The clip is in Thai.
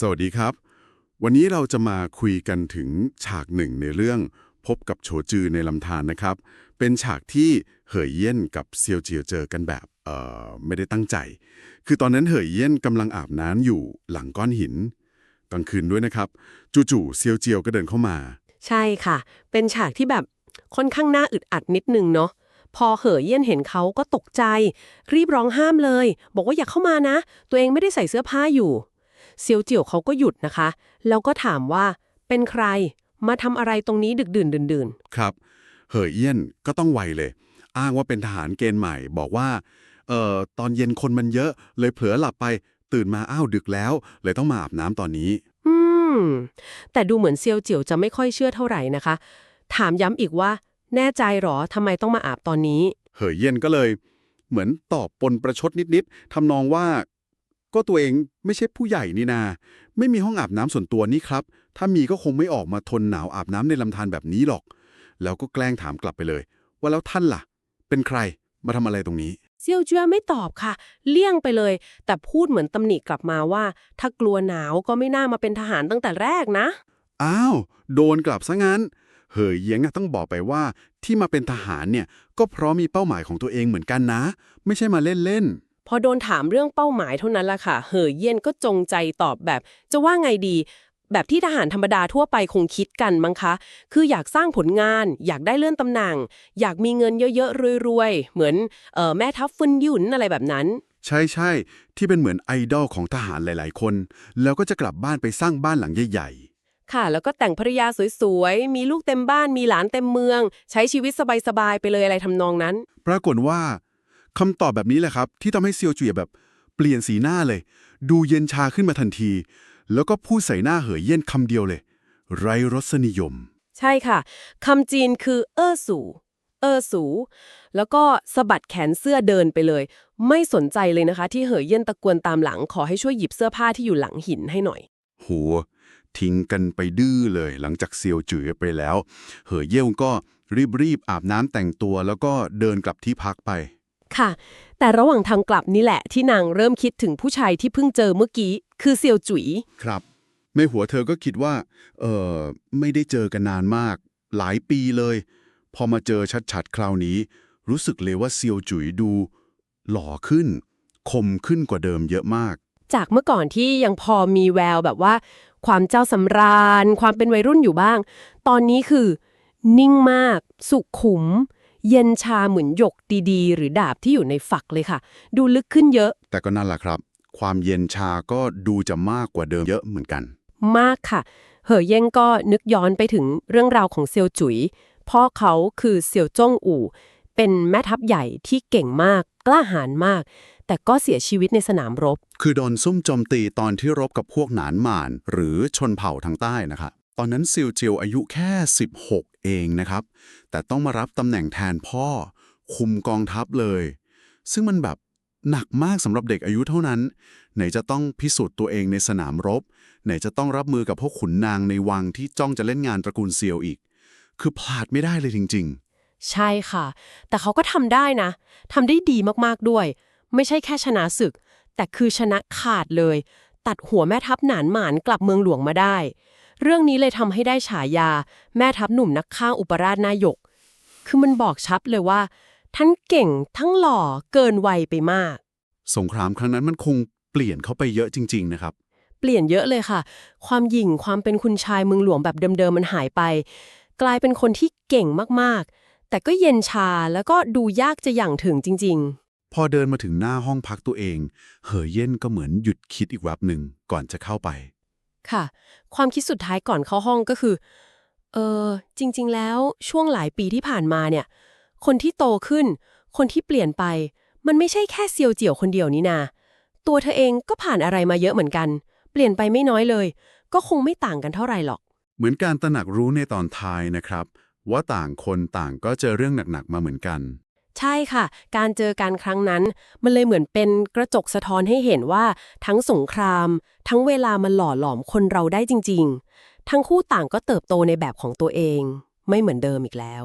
สวัสดีครับ วันนี้เราจะมาคุยกันถึงฉากหนึ่งในเรื่องพบกับโฉจือในลำธารนะครับ เป็นฉากที่เหยเยี่ยนกับเซียวเจียวเจอกันแบบเอ่อไม่ได้ตั้งใจ คือตอนนั้นเหยเยี่ยนกำลังอาบน้ำอยู่หลังก้อนหินกลางคืนด้วยนะครับ จู่ๆเซียวเจียวก็เดินเข้ามา ใช่ค่ะ เป็นฉากที่แบบค่อนข้างน่าอึดอัดนิดนึงเนาะพอเหอเยี่ยนเห็นเขาก็ตกใจ รีบร้องห้ามเลย บอกว่าอย่าเข้ามานะ ตัวเองไม่ได้ใส่เสื้อผ้าอยู่ เซียวเจียวเขาก็หยุดนะคะ แล้วก็ถามว่าเป็นใครมาทำอะไรตรงนี้ดึกดื่นดื่นดื่นครับ เหยเยี่ยนก็ต้องไวเลย อ้างว่าเป็นทหารเกณฑ์ใหม่ บอกว่าเอ่อตอนเย็นคนมันเยอะ เลยเผลอหลับไปตื่นมาอ้าวดึกแล้ว เลยต้องมาอาบน้ำตอนนี้ อืม แต่ดูเหมือนเซียวเจียวจะไม่ค่อยเชื่อเท่าไหร่นะคะ ถามย้ำอีกว่า แน่ใจหรอทำไมต้องมาอาบตอนนี้ เหยเยี่ยนก็เลย เหมือนตอบปนประชดนิดๆทำนองว่า ก็ตัวเองไม่ใช่ผู้ใหญ่นี่นา ไม่มีห้องอาบน้ำส่วนตัวนี่ครับ ถ้ามีก็คงไม่ออกมาทนหนาวอาบน้ำในลำธารแบบนี้หรอก แล้วก็แกล้งถามกลับไปเลย ว่าแล้วท่านล่ะ เป็นใครมาทำอะไรตรงนี้เซียวเจียไม่ตอบค่ะ เลี่ยงไปเลย แต่พูดเหมือนตำหนิกลับมาว่า ถ้ากลัวหนาวก็ไม่น่ามาเป็นทหารตั้งแต่แรกนะ อ้าว โดนกลับซะงั้น เหยเยียงอะต้องบอกไปว่าที่มาเป็นทหารเนี่ยก็เพราะมีเป้าหมายของตัวเองเหมือนกันนะ ไม่ใช่มาเล่น พอโดนถามเรื่องเป้าหมายเท่านั้นละค่ะ เหอเยี่ยนก็จงใจตอบแบบ จะว่าไงดี แบบที่ทหารธรรมดาทั่วไปคงคิดกันมั้งคะ คืออยากสร้างผลงาน อยากได้เลื่อนตำแหน่ง อยากมีเงินเยอะๆรวยๆ เหมือนเออแม่ทัพฟุนหยุนอะไรแบบนั้นๆใช่ใช่ๆที่เป็นเหมือนไอดอลของทหารหลาย ๆ คน แล้วก็จะกลับบ้านไปสร้างบ้านหลังใหญ่ค่ะ แล้วก็แต่งภรรยาสวยๆ มีลูกเต็มบ้าน มีหลานเต็มเมือง ใช้ชีวิตสบายๆ ไปเลยอะไรทำนองนั้นๆปรากฏว่า คำตอบแบบนี้แหละครับ ที่ทำให้เซียวจุยแบบเปลี่ยนสีหน้าเลย ดูเย็นชาขึ้นมาทันที แล้วก็พูดใส่หน้าเหยเยี่ยนคำเดียวเลย ไรรสนิยม ใช่ค่ะคำจีนคือเอ้อสู่เอ้อสู แล้วก็สะบัดแขนเสื้อเดินไปเลย ไม่สนใจเลยนะคะ ที่เหยเยี่ยนตะกวนตามหลังขอให้ช่วยหยิบเสื้อผ้าที่อยู่หลังหินให้หน่อยหัวทิ้งกันไปดื้อเลย หลังจากเซียวจือไปแล้ว เหอเย่วก็รีบๆอาบน้ำแต่งตัว แล้วก็เดินกลับที่พักไป ค่ะ แต่ระหว่างทางกลับนี่แหละที่นางเริ่มคิดถึงผู้ชายที่เพิ่งเจอเมื่อกี้ คือเซียวจุ๋ย ครับ ในหัวเธอก็คิดว่า เออไม่ได้เจอกันนานมาก หลายปีเลย พอมาเจอชัดๆ คราวนี้ รู้สึกเลยว่าเซียวจุ๋ยดู หล่อขึ้น คมขึ้นกว่าเดิมเยอะมาก จากเมื่อก่อนที่ยังพอมีแววแบบว่า ความเจ้าสำราญ ความเป็นวัยรุ่นอยู่บ้าง ตอนนี้คือ นิ่งมาก สุขุม เย็นชาเหมือนหยกดีๆ หรือดาบที่อยู่ในฝักเลยค่ะ ดูลึกขึ้นเยอะ แต่ก็นั่นแหละครับ ความเย็นชาก็ดูจะมากกว่าเดิมเยอะเหมือนกัน มากค่ะ เหอเย่งก็นึกย้อนไปถึงเรื่องราวของเซียวจุ๋ยพ่อเขาคือเซียวจ้งอู่ เป็นแม่ทัพใหญ่ที่เก่งมาก กล้าหาญมาก แต่ก็เสียชีวิตในสนามรบ คือโดนซุ่มโจมตีตอนที่รบกับพวกหนานหมาน หรือชนเผ่าทางใต้นะครับ ตอนนั้นซิลเจียวอายุแค่ 16 เองนะครับ แต่ต้องมารับตำแหน่งแทนพ่อ คุมกองทัพเลย ซึ่งมันแบบหนักมากสำหรับเด็กอายุเท่านั้น ไหนจะต้องพิสูจน์ตัวเองในสนามรบ ไหนจะต้องรับมือกับพวกขุนนางในวังที่จ้องจะเล่นงานตระกูลเซียวอีก คือพลาดไม่ได้เลยจริง ๆ ใช่ค่ะ แต่เขาก็ทำได้นะทำได้ดีมากๆด้วย ไม่ใช่แค่ชนะศึก แต่คือชนะขาดเลย ตัดหัวแม่ทัพหนานหมานกลับเมืองหลวงมาได้ เรื่องนี้เลยทำให้ได้ฉายา แม่ทัพหนุ่มนักฆ่าอุปราชนายก คือมันบอกชัดเลยว่า ทั้งเก่งทั้งหล่อเกินวัยไปมากๆสงครามครั้งนั้นมันคงเปลี่ยนเข้าไปเยอะจริง ๆ นะครับ เปลี่ยนเยอะเลยค่ะ ความหยิ่งความเป็นคุณชายเมืองหลวงแบบเดิมๆมันหายไป กลายเป็นคนที่เก่งมากๆ แต่ก็เย็นชาแล้วก็ดูยากจะอย่างถึงจริง ๆพอเดินมาถึงหน้าห้องพักตัวเอง เหอเย่นก็เหมือนหยุดคิดอีกแวบหนึ่งก่อนจะเข้าไป ค่ะ ความคิดสุดท้ายก่อนเข้าห้องก็คือ เออจริง ๆ แล้วช่วงหลายปีที่ผ่านมาเนี่ย คนที่โตขึ้น คนที่เปลี่ยนไป มันไม่ใช่แค่เซียวเจียวคนเดียวนี่นา ตัวเธอเองก็ผ่านอะไรมาเยอะเหมือนกัน เปลี่ยนไปไม่น้อยเลย ก็คงไม่ต่างกันเท่าไหร่หรอก เหมือนการตระหนักรู้ในตอนท้ายนะครับ ว่าต่างคนต่างก็เจอเรื่องหนักๆมาเหมือนกัน ใช่ค่ะ การเจอกันครั้งนั้น มันเลยเหมือนเป็นกระจกสะท้อนให้เห็นว่าทั้งสงคราม ทั้งเวลามันหล่อหลอมคนเราได้จริง ๆ ทั้งคู่ต่างก็เติบโตในแบบของตัวเอง ไม่เหมือนเดิมอีกแล้ว